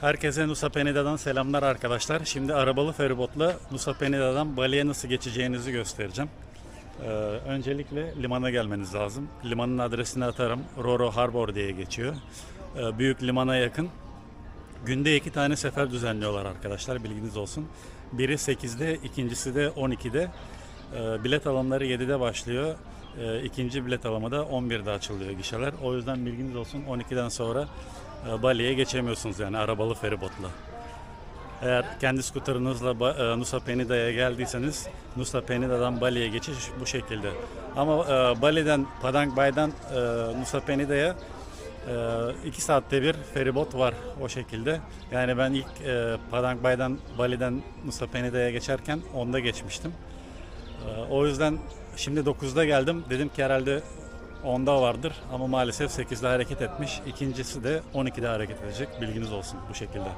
Herkese Nusa Penida'dan selamlar arkadaşlar. Şimdi arabalı feribotla Nusa Penida'dan Bali'ye nasıl geçeceğinizi göstereceğim. Ee, öncelikle limana gelmeniz lazım. Limanın adresini atarım. Roro Harbor diye geçiyor. Ee, büyük limana yakın. Günde iki tane sefer düzenliyorlar arkadaşlar bilginiz olsun. Biri 8'de, ikincisi de 12'de. Ee, bilet alımları 7'de başlıyor. Ee, ikinci bilet alımı da 11'de açılıyor gişeler. O yüzden bilginiz olsun 12'den sonra Bali'ye geçemiyorsunuz yani arabalı feribotla. Eğer kendi skuterınızla e, Nusa Penida'ya geldiyseniz Nusa Penida'dan Bali'ye geçiş bu şekilde. Ama e, Bali'den Padang Bay'dan e, Nusa Penida'ya e, iki saatte bir feribot var o şekilde. Yani ben ilk Padang Bay'dan Bali'den Nusa Penida'ya geçerken onda geçmiştim. O yüzden şimdi 9'da geldim. Dedim ki herhalde 10'da vardır ama maalesef 8'de hareket etmiş. İkincisi de 12'de hareket edecek. Bilginiz olsun bu şekilde.